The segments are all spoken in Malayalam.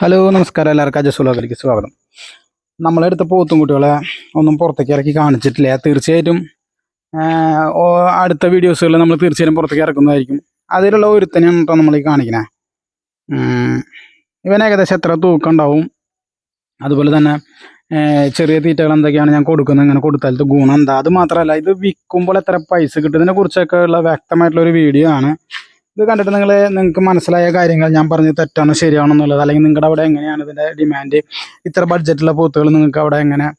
ഹലോ നമസ്കാരം എല്ലാവർക്കും. അജസ്വലോകലേക്ക് സ്വാഗതം. നമ്മളെടുത്ത പോത്തും കുട്ടികളെ ഒന്നും പുറത്തേക്ക് ഇറക്കി കാണിച്ചിട്ടില്ല. തീർച്ചയായിട്ടും അടുത്ത വീഡിയോസുകൾ നമ്മൾ തീർച്ചയായും പുറത്തേക്ക് ഇറക്കുന്നതായിരിക്കും. അതിലുള്ള ഒരുത്തനെയാണ് കേട്ടോ നമ്മൾ ഈ കാണിക്കണേ. ഇവൻ ഏകദേശം എത്ര തൂക്കം ഉണ്ടാവും? അതുപോലെ തന്നെ ചെറിയ തീറ്റകൾ എന്തൊക്കെയാണ് ഞാൻ കൊടുക്കുന്നത്? ഇങ്ങനെ കൊടുത്താലത്തെ ഗുണം എന്താ? അത് മാത്രമല്ല ഇത് വിൽക്കുമ്പോൾ എത്ര പൈസ കിട്ടുന്നതിനെ കുറിച്ചൊക്കെ ഉള്ള വ്യക്തമായിട്ടുള്ള ഒരു വീഡിയോ ആണ്. ഇത് കണ്ടിട്ട് നിങ്ങൾ നിങ്ങൾക്ക് മനസ്സിലായ കാര്യങ്ങൾ ഞാൻ പറഞ്ഞത് തെറ്റാണോ ശരിയാണോ എന്നുള്ളത് അല്ലെങ്കിൽ നിങ്ങളുടെ അവിടെ എങ്ങനെയാണ് ഇതിന്റെ ഡിമാൻഡ് ഇത്ര ബഡ്ജറ്റുള്ള പൂത്തുകൾ നിങ്ങൾക്ക് അവിടെ എങ്ങനെ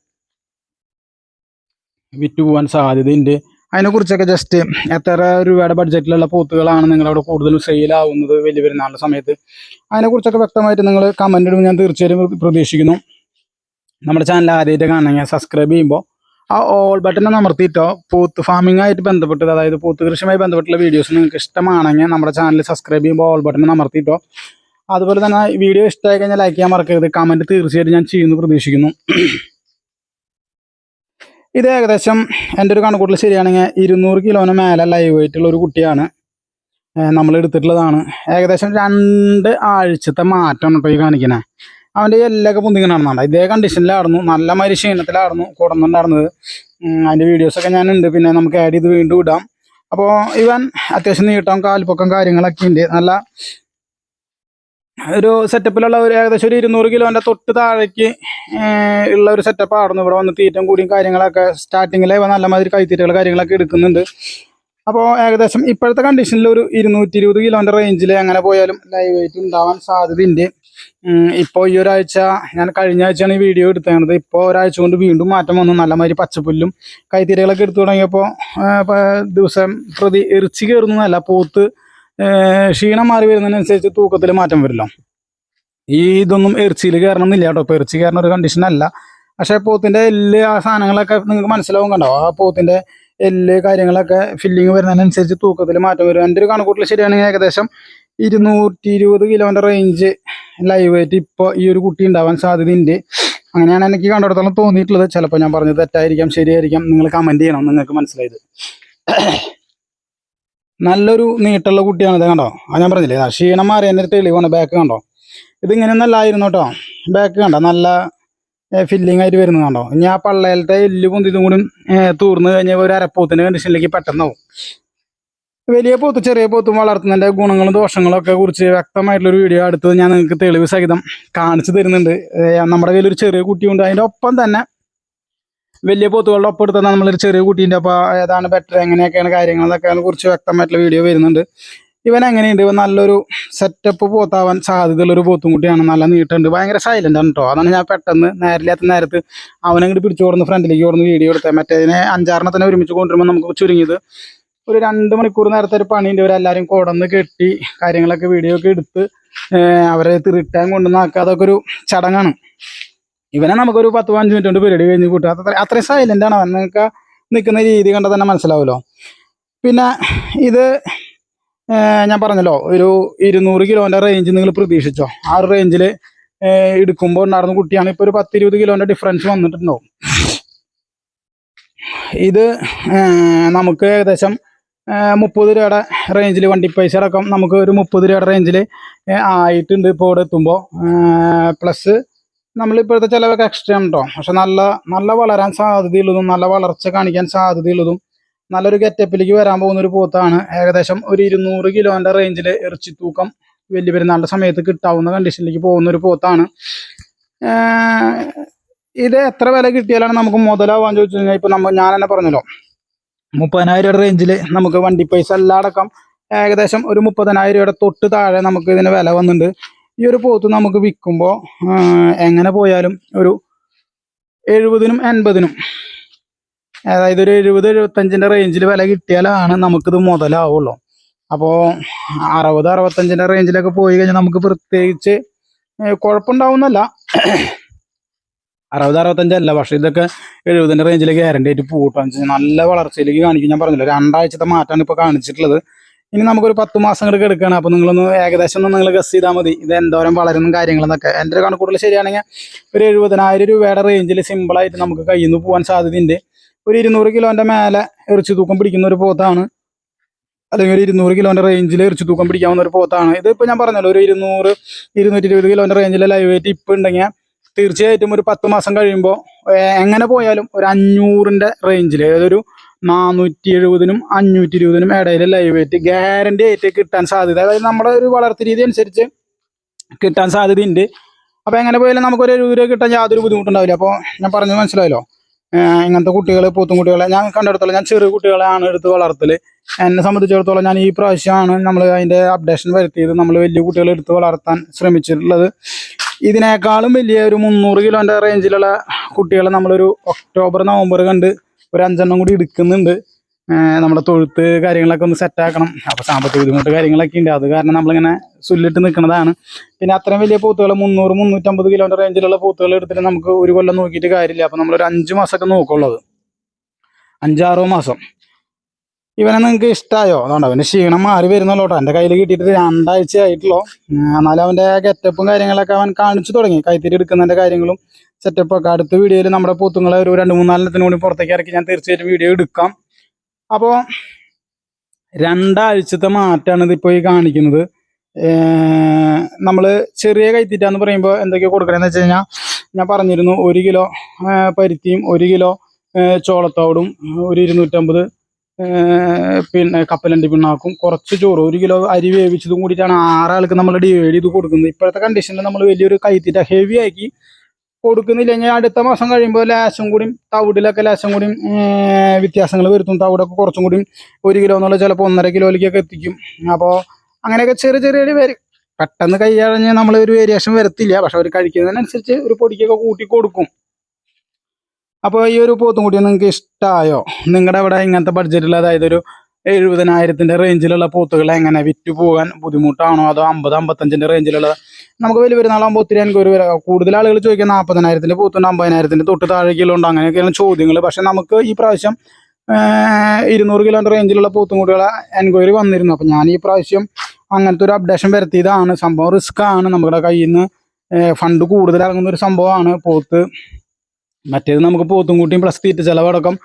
വിറ്റ് പോകാൻ സാധ്യതയുണ്ട്? അതിനെക്കുറിച്ചൊക്കെ ജസ്റ്റ് എത്ര രൂപയുടെ ബഡ്ജറ്റിലുള്ള പൂത്തുകളാണ് നിങ്ങളവിടെ കൂടുതലും സെയിലാവുന്നത് വലിയ പെരുന്നാളിന്റെ സമയത്ത്? അതിനെക്കുറിച്ചൊക്കെ വ്യക്തമായിട്ട് നിങ്ങൾ കമന്റ് ഇടുമ്പോൾ ഞാൻ തീർച്ചയായും പ്ര- പ്രതീക്ഷിക്കുന്നു. നമ്മുടെ ചാനൽ ആദ്യമായിട്ട് കാണണമെങ്കിൽ സബ്സ്ക്രൈബ് ചെയ്യുമ്പോൾ ആ ഓൾ ബട്ടൺ അമർത്തിയിട്ടോ. പൂത്ത് ഫാമിംഗ് ആയിട്ട് ബന്ധപ്പെട്ടത് അതായത് പൂത്ത് കൃഷിയുമായി ബന്ധപ്പെട്ടുള്ള വീഡിയോസ് നിങ്ങൾക്ക് ഇഷ്ടമാണെങ്കിൽ നമ്മുടെ ചാനൽ സബ്സ്ക്രൈബ് ചെയ്യുമ്പോൾ ഓൾ ബട്ടൺ അമർത്തിയിട്ടോ. അതുപോലെ തന്നെ വീഡിയോ ഇഷ്ടമായി കഴിഞ്ഞാൽ ലൈക്ക് ചെയ്യാൻ മറക്കരുത്. കമന്റ് തീർച്ചയായിട്ടും ഞാൻ ചെയ്യുന്നു പ്രതീക്ഷിക്കുന്നു. ഇത് ഏകദേശം എന്റെ ഒരു കണക്കൂട്ടൽ ശരിയാണെങ്കിൽ ഇരുന്നൂറ് കിലോന് മേലെ ലൈവ് ആയിട്ടുള്ള ഒരു കുട്ടിയാണ് നമ്മൾ എടുത്തിട്ടുള്ളതാണ്. ഏകദേശം രണ്ട് ആഴ്ചത്തെ മാറ്റമാണ് കേട്ടോ ഈ കാണിക്കുന്നത് അവന്റെ എല്ലൊക്കെ പൊന്തിങ്ങനെ നടന്നുണ്ട് ഇതേ കണ്ടീഷനിലായിരുന്നു നല്ല മാതിരി ക്ഷീണത്തിലായിരുന്നു കൊടുന്നുണ്ടായിരുന്നത് അതിന്റെ വീഡിയോസൊക്കെ ഞാനുണ്ട്. പിന്നെ നമുക്ക് ആഡ് ചെയ്ത് വീണ്ടും ഇടാം. അപ്പോൾ ഇവൻ അത്യാവശ്യം നീട്ടം കാൽപ്പൊക്കം കാര്യങ്ങളൊക്കെ ഉണ്ട്. നല്ല ഒരു സെറ്റപ്പിലുള്ള ഒരു ഏകദേശം ഒരു ഇരുന്നൂറ് കിലോന്റെ തൊട്ട് താഴേക്ക് ഉള്ള ഒരു സെറ്റപ്പ് ആയിരുന്നു. ഇവിടെ വന്ന് തീറ്റം കൂടിയും കാര്യങ്ങളൊക്കെ സ്റ്റാർട്ടിങ്ങിലെ നല്ല മാതിരി കൈത്തീറ്റകൾ കാര്യങ്ങളൊക്കെ എടുക്കുന്നുണ്ട്. അപ്പോൾ ഏകദേശം ഇപ്പോഴത്തെ കണ്ടീഷനിൽ ഒരു ഇരുന്നൂറ്റി ഇരുപത് കിലോന്റെ റേഞ്ചിൽ എങ്ങനെ പോയാലും ലൈവ് വെയിറ്റ് ഉണ്ടാവാൻ സാധ്യതയുണ്ട്. ഇപ്പോൾ ഈ ഒരാഴ്ച ഞാൻ കഴിഞ്ഞ ആഴ്ചയാണ് ഈ വീഡിയോ എടുത്തത്. ഇപ്പോൾ ഒരാഴ്ച കൊണ്ട് വീണ്ടും മാറ്റം വന്നു. നല്ല മാതിരി പച്ചപ്പുല്ലും കൈത്തീരകളൊക്കെ എടുത്തു തുടങ്ങിയപ്പോൾ ദിവസം പ്രതി എറിച്ച് കയറുന്നതല്ല പോത്ത് ഏഹ്, ക്ഷീണം മാറി വരുന്നതിനനുസരിച്ച് തൂക്കത്തിൽ മാറ്റം വരുമല്ലോ ഈ ഇതൊന്നും എറിച്ചിയിൽ കയറണം എന്നില്ല കേട്ടോ. ഇപ്പോൾ എറിച്ചി കയറുന്ന ഒരു കണ്ടീഷൻ അല്ല. പക്ഷേ പോത്തിന്റെ എല്ല് ആ സാധനങ്ങളൊക്കെ നിങ്ങൾക്ക് മനസ്സിലാവും കണ്ടോ? ആ പോത്തിന്റെ എല്ല് കാര്യങ്ങളൊക്കെ ഫില്ലിങ് വരുന്നതിനനുസരിച്ച് തൂക്കത്തിൽ മാറ്റം വരും. എന്റെ ഒരു കണക്കൂട്ടിൽ ശരിയാണെങ്കിൽ ഏകദേശം ഇരുന്നൂറ്റി ഇരുപത് കിലോന്റെ റേഞ്ച് ലൈവ് ആയിട്ട് ഇപ്പോൾ ഈ ഒരു കുട്ടി ഉണ്ടാവാൻ സാധ്യതയുണ്ട്. അങ്ങനെയാണ് എനിക്ക് കണ്ടിടത്തോളം തോന്നിയിട്ടുള്ളത്. ചിലപ്പോൾ ഞാൻ പറഞ്ഞത് തെറ്റായിരിക്കാം ശരിയായിരിക്കാം. നിങ്ങൾ കമന്റ് ചെയ്യണം നിങ്ങൾക്ക് മനസ്സിലായത്. നല്ലൊരു നീട്ടുള്ള കുട്ടിയാണ് ഇത് കണ്ടോ? ആ ഞാൻ പറഞ്ഞില്ലേ ക്ഷീണം മാറി ഒരു തെളിവാണ് ബാക്ക് കണ്ടോ? ഇതിങ്ങനെയൊന്നല്ലായിരുന്നു കേട്ടോ. ബാക്ക് കണ്ടോ? നല്ല ഫില്ലിംഗ് ആയിട്ട് വരുന്നത് കണ്ടോ? ഇനി ആ പള്ളയിലത്തെ എല്ല് പൊന്തിതും കൂടി തൂർന്ന് കഴിഞ്ഞാൽ ഒരു അരപ്പൂത്തിന്റെ കണ്ടീഷനിലേക്ക് പെട്ടെന്നാവും. വലിയ പോത്ത് ചെറിയ പോത്തും വളർത്തുന്നതിന്റെ ഗുണങ്ങളും ദോഷങ്ങളും ഒക്കെ കുറിച്ച് വ്യക്തമായിട്ടുള്ള ഒരു വീഡിയോ അടുത്തത് ഞാൻ നിങ്ങൾക്ക് തെളിവ് സഹിതം കാണിച്ചു തരുന്നുണ്ട്. നമ്മുടെ കയ്യിൽ ഒരു ചെറിയ കുട്ടിയുണ്ട്. അതിന്റെ ഒപ്പം തന്നെ വലിയ പോത്തുകളുടെ ഒപ്പം എടുത്താൽ നമ്മളൊരു ചെറിയ കുട്ടീന്റെ അപ്പോൾ ഏതാണ് ബെറ്റർ എങ്ങനെയൊക്കെയാണ് കാര്യങ്ങൾ എന്നൊക്കെ കുറിച്ച് വ്യക്തമായിട്ടുള്ള വീഡിയോ വരുന്നുണ്ട്. ഇവൻ എങ്ങനെയുണ്ട്? ഇവൻ നല്ലൊരു സെറ്റപ്പ് പോത്താവാൻ സാധ്യതയുള്ള ഒരു പോത്തും കുട്ടിയാണ്. നല്ല നീട്ടുണ്ട്. ഭയങ്കര സൈലന്റ് ആണ് കേട്ടോ അതാണ് ഞാൻ പെട്ടെന്ന് നേരില്ലാത്ത നേരത്ത് അവനങ്ങോട്ട് പിടിച്ചു കൊടുന്ന് ഫ്രണ്ടിലേക്ക് കൊടുന്ന് വീഡിയോ എടുത്തത് മറ്റേതിനെ തന്നെ ഒരുമിച്ച് കൊണ്ടുവരുമ്പോൾ നമുക്ക് ചുരുങ്ങിയത് ഒരു രണ്ട് മണിക്കൂർ നേരത്തെ ഒരു പണിയുണ്ട്. ഇവരെല്ലാവരും കുടന്ന് കെട്ടി കാര്യങ്ങളൊക്കെ വീഡിയോ ഒക്കെ എടുത്ത് അവരെ തിരിട്ടാൻ കൊണ്ടുവന്നാക്കുക അതൊക്കെ ഒരു ചടങ്ങാണ്. ഇവനെ നമുക്കൊരു പത്ത് പതിനഞ്ച് മിനിറ്റ് കൊണ്ട് പരിപാടി കഴിഞ്ഞ് കൂട്ടുക. അത്ര അത്രയും സൈലന്റ് ആണ്. അവൻ നിങ്ങൾക്ക് നിൽക്കുന്ന രീതി കണ്ടാൽ തന്നെ മനസ്സിലാവുമല്ലോ. പിന്നെ ഇത് ഞാൻ പറഞ്ഞല്ലോ ഒരു ഇരുന്നൂറ് കിലോന്റെ റേഞ്ച് നിങ്ങൾ പ്രതീക്ഷിച്ചോ? ആ ഒരു റേഞ്ചിൽ എടുക്കുമ്പോൾ ഉണ്ടായിരുന്ന കുട്ടിയാണ് ഇപ്പോൾ ഒരു പത്ത് ഇരുപത് കിലോന്റെ ഡിഫറൻസ് വന്നിട്ടുണ്ടാവും. ഇത് നമുക്ക് ഏകദേശം മുപ്പത് രൂപയുടെ റേഞ്ചിൽ വണ്ടി പൈസ അടക്കം നമുക്ക് ഒരു മുപ്പത് രൂപയുടെ റേഞ്ചിൽ ആയിട്ടുണ്ട് ഇപ്പോൾ ഇവിടെ എത്തുമ്പോൾ പ്ലസ് നമ്മളിപ്പോഴത്തെ ചിലവൊക്കെ എക്സ്ട്രാ ഉണ്ടോ പക്ഷെ നല്ല നല്ല വളരാൻ സാധ്യതയുള്ളതും നല്ല വളർച്ച കാണിക്കാൻ സാധ്യതയുള്ളതും നല്ലൊരു ഗെറ്റപ്പിലേക്ക് വരാൻ പോകുന്ന ഒരു പോത്താണ് ഏകദേശം ഒരു ഇരുന്നൂറ് കിലോന്റെ റേഞ്ചിൽ ഇറച്ചി തൂക്കം വലിയ പെരുന്നാളുടെ സമയത്ത് കിട്ടാവുന്ന കണ്ടീഷനിലേക്ക് പോകുന്ന ഒരു പോത്താണ് ഇത് എത്ര വില കിട്ടിയാലാണ് നമുക്ക് മുതലാവാൻ ചോദിച്ചു കഴിഞ്ഞാൽ ഇപ്പം നമ്മൾ ഞാൻ തന്നെ പറഞ്ഞല്ലോ. മുപ്പതിനായിരം റേഞ്ചിൽ നമുക്ക് വണ്ടി പൈസ എല്ലാടക്കം ഏകദേശം ഒരു മുപ്പതിനായിരം രൂപയുടെ തൊട്ട് താഴെ നമുക്ക് ഇതിന് വില വന്നിട്ടുണ്ട് ഈ ഒരു പോത്ത് നമുക്ക് വിൽക്കുമ്പോൾ എങ്ങനെ പോയാലും ഒരു എഴുപതിനും എൺപതിനും അതായത് ഒരു എഴുപത് എഴുപത്തഞ്ചിന്റെ റേഞ്ചിൽ വില കിട്ടിയാലാണ് നമുക്കിത് മുതലാവുള്ളൂ. അപ്പോൾ അറുപത് അറുപത്തഞ്ചിന്റെ റേഞ്ചിലൊക്കെ പോയി കഴിഞ്ഞാൽ നമുക്ക് പ്രത്യേകിച്ച് കുഴപ്പമുണ്ടാവുന്നല്ല. അറുപത് അറുപത്തഞ്ചല്ല പക്ഷെ ഇതൊക്കെ എഴുപതിന്റെ റേഞ്ചിൽ ഗ്യാരണ്ടി ആയിട്ട് പൂട്ടാന്ന് നല്ല വളർച്ചയിലേക്ക് കാണിക്കും ഞാൻ പറഞ്ഞില്ല. രണ്ടാഴ്ചത്തെ മാറ്റമാണ് ഇപ്പോൾ കാണിച്ചിട്ടുള്ളത്. ഇനി നമുക്കൊരു പത്ത് മാസം കൂടെ എടുക്കുകയാണ് അപ്പോൾ നിങ്ങളൊന്ന് ഏകദേശം ഒന്ന് നിങ്ങൾ ഗസ് ചെയ്താൽ മതി. ഇത് എന്തോരം വളരുന്ന കാര്യങ്ങളെന്നൊക്കെ. എന്റെ ഒരു കണക്കൂട്ടൽ ശരിയാണെങ്കിൽ ഒരു എഴുപതിനായിരം രൂപയുടെ റേഞ്ചിൽ സിമ്പിളായിട്ട് നമുക്ക് കയ്യിൽ നിന്ന് പോകാൻ സാധ്യതയുണ്ട്. ഒരു ഇരുന്നൂറ് കിലോന്റെ മേലെ ഇറച്ചി തൂക്കം പിടിക്കുന്ന ഒരു പോത്താണ്. അല്ലെങ്കിൽ ഒരു ഇരുന്നൂറ് കിലോന്റെ റേഞ്ചിൽ എറിച്ചു തൂക്കം പിടിക്കാവുന്ന ഒരു പോത്താണ്. ഇതിപ്പോൾ ഞാൻ പറഞ്ഞല്ലോ ഒരു ഇരുന്നൂറ് ഇരുന്നൂറ്റി ഇരുപത് കിലോന്റെ റേഞ്ചിലെ ലൈവ് വെയിറ്റ് ഇപ്പം ഉണ്ടെങ്കിൽ തീർച്ചയായിട്ടും ഒരു പത്ത് മാസം കഴിയുമ്പോൾ എങ്ങനെ പോയാലും ഒരു അഞ്ഞൂറിന്റെ റേഞ്ചിൽ ഒരു നാനൂറ്റി എഴുപതിനും അഞ്ഞൂറ്റി ഇരുപതിനും ഇടയിൽ ലൈവ് വെയിറ്റ് ഗ്യാരണ്ടി ആയിട്ട് കിട്ടാൻ സാധ്യത. അതായത് നമ്മുടെ ഒരു വളർത്തു രീതി അനുസരിച്ച് കിട്ടാൻ സാധ്യതയുണ്ട്. അപ്പോൾ എങ്ങനെ പോയാലും നമുക്കൊരു എഴുപത് രൂപ കിട്ടാൻ യാതൊരു ബുദ്ധിമുട്ടുണ്ടാവില്ല. അപ്പോൾ ഞാൻ പറഞ്ഞത് മനസ്സിലായല്ലോ? ഇങ്ങനത്തെ കുട്ടികൾ പൂത്തും കുട്ടികളെ ഞാൻ കണ്ടെടുത്തോളം ഞാൻ ചെറിയ കുട്ടികളെയാണ് എടുത്ത് വളർത്തൽ എന്നെ സംബന്ധിച്ചിടത്തോളം ഞാൻ ഈ പ്രാവശ്യമാണ് നമ്മൾ അതിന്റെ അപ്ഡേഷൻ വരുത്തിയത്. നമ്മൾ വലിയ കുട്ടികളെ എടുത്ത് വളർത്താൻ ശ്രമിച്ചിട്ടുള്ളത്. ഇതിനേക്കാളും വലിയ ഒരു മുന്നൂറ് കിലോന്റെ റേഞ്ചിലുള്ള കുട്ടികളെ നമ്മളൊരു ഒക്ടോബർ നവംബർ കണ്ട് ഒരു അഞ്ചെണ്ണം കൂടി എടുക്കുന്നുണ്ട്. നമ്മുടെ തൊഴുത്ത് കാര്യങ്ങളൊക്കെ ഒന്ന് സെറ്റാക്കണം അപ്പോൾ സാമ്പത്തിക ബുദ്ധിമുട്ട് കാര്യങ്ങളൊക്കെ ഉണ്ട്. അത് കാരണം നമ്മളിങ്ങനെ സുല്ലിട്ട് നിൽക്കുന്നതാണ് പിന്നെ അത്രയും വലിയ പൂത്തുകൾ മുന്നൂറ് മുന്നൂറ്റമ്പത് കിലോന്റെ റേഞ്ചിലുള്ള പൂത്തുകൾ എടുത്തിട്ട് നമുക്ക് ഒരു കൊല്ലം നോക്കിയിട്ട് കാര്യമില്ല. അപ്പോൾ നമ്മളൊരു അഞ്ച് മാസമൊക്കെ നോക്കുള്ളത് അഞ്ചാറോ മാസം. ഇവനെ നിങ്ങൾക്ക് ഇഷ്ടമായോ അതുകൊണ്ട് അവന് ക്ഷീണം മാറി വരുന്നല്ലോ കേട്ടോ എന്റെ കയ്യിൽ കിട്ടിയിട്ട് രണ്ടാഴ്ച ആയിട്ടുള്ളൂ. എന്നാലും അവന്റെ ഗെറ്റപ്പും കാര്യങ്ങളൊക്കെ അവൻ കാണിച്ചു തുടങ്ങി. കൈത്തിരി എടുക്കുന്നതിന്റെ കാര്യങ്ങളും സെറ്റപ്പൊക്കെ അടുത്ത വീഡിയോയിൽ നമ്മുടെ പൂത്തുങ്ങളെ ഒരു രണ്ട് മൂന്നാലെണ്ണത്തിന് കൂടി പുറത്തേക്ക് ഇറക്കി ഞാൻ തീർച്ചയായിട്ടും വീഡിയോ എടുക്കാം. അപ്പോൾ രണ്ടാഴ്ചത്തെ മാറ്റമാണ് ഇതിപ്പോൾ ഈ കാണിക്കുന്നത്. നമ്മൾ ചെറിയ കൈത്തീറ്റാന്ന് പറയുമ്പോൾ എന്തൊക്കെയാണ് കൊടുക്കണമെന്ന് വെച്ച് കഴിഞ്ഞാൽ ഞാൻ പറഞ്ഞിരുന്നു ഒരു കിലോ പരുത്തിയും ഒരു കിലോ ചോളത്തോടും ഒരു ഇരുന്നൂറ്റമ്പത് പിന്നെ കപ്പലണ്ടി പിണ്ണാക്കും. കുറച്ച് ചോറ് ഒരു കിലോ അരി വേവിച്ചതും കൂടിയിട്ടാണ് ആറാൾക്ക് നമ്മൾ ഡിവൈഡ് ചെയ്ത് കൊടുക്കുന്നത്. ഇപ്പോഴത്തെ കണ്ടീഷനിൽ നമ്മൾ വലിയൊരു കൈത്തീറ്റ ഹെവി ആക്കി കൊടുക്കുന്നില്ല. ഞാൻ അടുത്ത മാസം കഴിയുമ്പോൾ ലേശം കൂടിയും തവിടിലൊക്കെ ലേശം കൂടിയും വ്യത്യാസങ്ങൾ വരുത്തും. തവിടൊക്കെ കുറച്ചും കൂടി ഒരു കിലോ എന്നുള്ള ചിലപ്പോൾ ഒന്നര കിലോയിലേക്കൊക്കെ എത്തിക്കും. അപ്പോൾ അങ്ങനെയൊക്കെ ചെറിയ ചെറിയ പേര് പെട്ടെന്ന് കൈയഴഞ്ഞ് നമ്മൾ ഒരു വേരിയേഷൻ വരത്തില്ല. പക്ഷെ അവർ കഴിക്കുന്നതിനനുസരിച്ച് ഒരു പൊടിക്കൊക്കെ കൂട്ടി കൊടുക്കും. അപ്പോൾ ഈ ഒരു പോത്തും കൂടി നിങ്ങൾക്ക് ഇഷ്ടമായോ നിങ്ങളുടെ അവിടെ ഇങ്ങനത്തെ ബഡ്ജറ്റിൽ അതായത് ഒരു എഴുപതിനായിരത്തിന്റെ റേഞ്ചിലുള്ള പോത്തുകൾ എങ്ങനെ വിറ്റ് പോകാൻ ബുദ്ധിമുട്ടാണോ? അതോ അമ്പത് അമ്പത്തഞ്ചിന്റെ റേഞ്ചിലുള്ള നമുക്ക് വലിയ പെരുന്നാളാകുമ്പോൾ ഒത്തിരി എനിക്ക് ഒരു കൂടുതൽ ആളുകൾ ചോദിക്കുക നാൽപ്പതിനായിരത്തിന്റെ പോത്തുണ്ട് അമ്പതിനായിരത്തിന്റെ തൊട്ട് താഴെ കിലോ ഉണ്ട് അങ്ങനെയൊക്കെയാണ് ചോദ്യങ്ങൾ. പക്ഷേ നമുക്ക് ഈ പ്രാവശ്യം ഇരുന്നൂറ് കിലോന്റെ റേഞ്ചിലുള്ള പോത്തും കൂടികളെ എൻക്വയറി വന്നിരുന്നു. അപ്പം ഞാൻ ഈ പ്രാവശ്യം അങ്ങനത്തെ ഒരു അപ്ഡേഷൻ വരുത്തിയതാണ്. സംഭവം റിസ്ക് ആണ്. നമ്മുടെ കയ്യിൽ നിന്ന് ഫണ്ട് കൂടുതൽ ഒരു സംഭവമാണ് പോത്ത്. മറ്റേത് നമുക്ക് പോത്തും കൂട്ടിയും പ്ലസ് തീറ്റ ചിലവടക്കം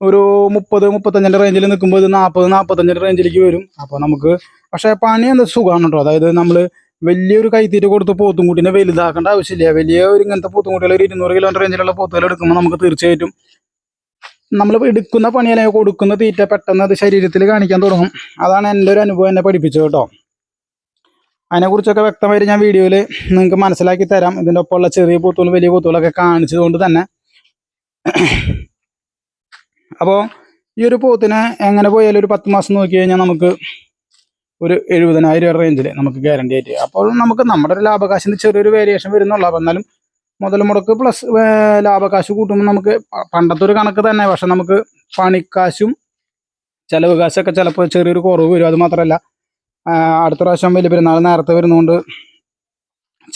ഒരു മുപ്പത് മുപ്പത്തഞ്ചിന്റെ റേഞ്ചിൽ നിൽക്കുമ്പോൾ ഇത് നാൽപ്പത് നാൽപ്പത്തഞ്ചിന്റെ റേഞ്ചിലേക്ക് വരും. അപ്പോൾ നമുക്ക് പക്ഷേ പണി എന്താ സുഖമാണ് കേട്ടോ അതായത് നമ്മൾ വലിയൊരു കൈത്തീറ്റ കൊടുത്ത് പോത്തും കൂട്ടിനെ വലുതാക്കേണ്ട ആവശ്യമില്ല. വലിയ ഒരു ഇങ്ങനത്തെ പോത്തും കുട്ടികൾ ഒരു ഇരുന്നൂറ് കിലോമീറ്റർ റേഞ്ചിലുള്ള പോത്തുകൾ എടുക്കുമ്പോൾ നമുക്ക് തീർച്ചയായിട്ടും നമ്മൾ എടുക്കുന്ന പണി അല്ലെങ്കിൽ കൊടുക്കുന്ന തീറ്റ പെട്ടെന്ന് അത് ശരീരത്തിൽ കാണിക്കാൻ തുടങ്ങും. അതാണ് എന്റെ ഒരു അനുഭവം എന്നെ പഠിപ്പിച്ചത് കേട്ടോ അതിനെക്കുറിച്ചൊക്കെ വ്യക്തമായിട്ട് ഞാൻ വീഡിയോയിൽ നിങ്ങൾക്ക് മനസ്സിലാക്കി തരാം. ഇതിന്റെ ഒപ്പമുള്ള ചെറിയ പൂത്തുകൾ വലിയ പോത്തുകളൊക്കെ കാണിച്ചതുകൊണ്ട് തന്നെ അപ്പോൾ ഈ ഒരു പോത്തിനെ എങ്ങനെ പോയാലും ഒരു പത്ത് മാസം നോക്കി കഴിഞ്ഞാൽ നമുക്ക് ഒരു എഴുപതിനായിരം റേഞ്ചിൽ നമുക്ക് ഗ്യാരണ്ടി ആയിട്ട് അപ്പോൾ നമുക്ക് നമ്മുടെ ഒരു ലാഭകാശിന് ചെറിയൊരു വേരിയേഷൻ വരുന്നുള്ളൂ. അപ്പം എന്നാലും മുതൽ മുടക്ക് പ്ലസ് ലാഭകാശ് കൂട്ടുമ്പോൾ നമുക്ക് പണ്ടത്തെ ഒരു കണക്ക് തന്നെ. പക്ഷെ നമുക്ക് പണിക്കാശും ചിലവ് കാശൊക്കെ ചിലപ്പോൾ ചെറിയൊരു കുറവ് വരും. അത് മാത്രമല്ല അടുത്ത പ്രാവശ്യം വലിയ പെരുന്നാൾ നേരത്തെ വരുന്നതുകൊണ്ട്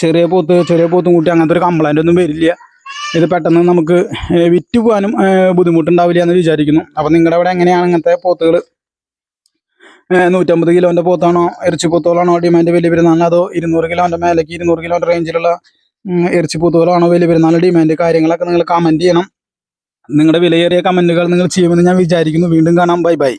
ചെറിയ പോത്ത് ചെറിയ പോത്തും കൂട്ടി അങ്ങനത്തെ ഒരു കംപ്ലൈന്റ് ഒന്നും വരില്ല. ഇത് പെട്ടെന്ന് നമുക്ക് വിറ്റ് പോകാനും ബുദ്ധിമുട്ടുണ്ടാവില്ല എന്ന് വിചാരിക്കുന്നു. അപ്പം നിങ്ങളുടെ അവിടെ എങ്ങനെയാണ് ഇങ്ങനത്തെ പോത്തുകൾ നൂറ്റമ്പത് കിലോന്റെ പോത്താണോ ഇറച്ചി പോത്തുകളാണോ ഡിമാൻഡ് വലിയ പെരുന്നാളിന്? അതോ ഇരുന്നൂറ് കിലോന്റെ മേലേക്ക് ഇരുന്നൂറ് കിലോന്റെ റേഞ്ചിലുള്ള ഇറച്ചി പോത്തുകളാണോ വലിയ പെരുന്നാളിന് ഡിമാൻഡ് കാര്യങ്ങളൊക്കെ നിങ്ങൾ കമന്റ് ചെയ്യണം. നിങ്ങളുടെ വിലയേറിയ കമന്റുകൾ നിങ്ങൾ ചെയ്യുമെന്ന് ഞാൻ വിചാരിക്കുന്നു. വീണ്ടും കാണാം. Bye bye.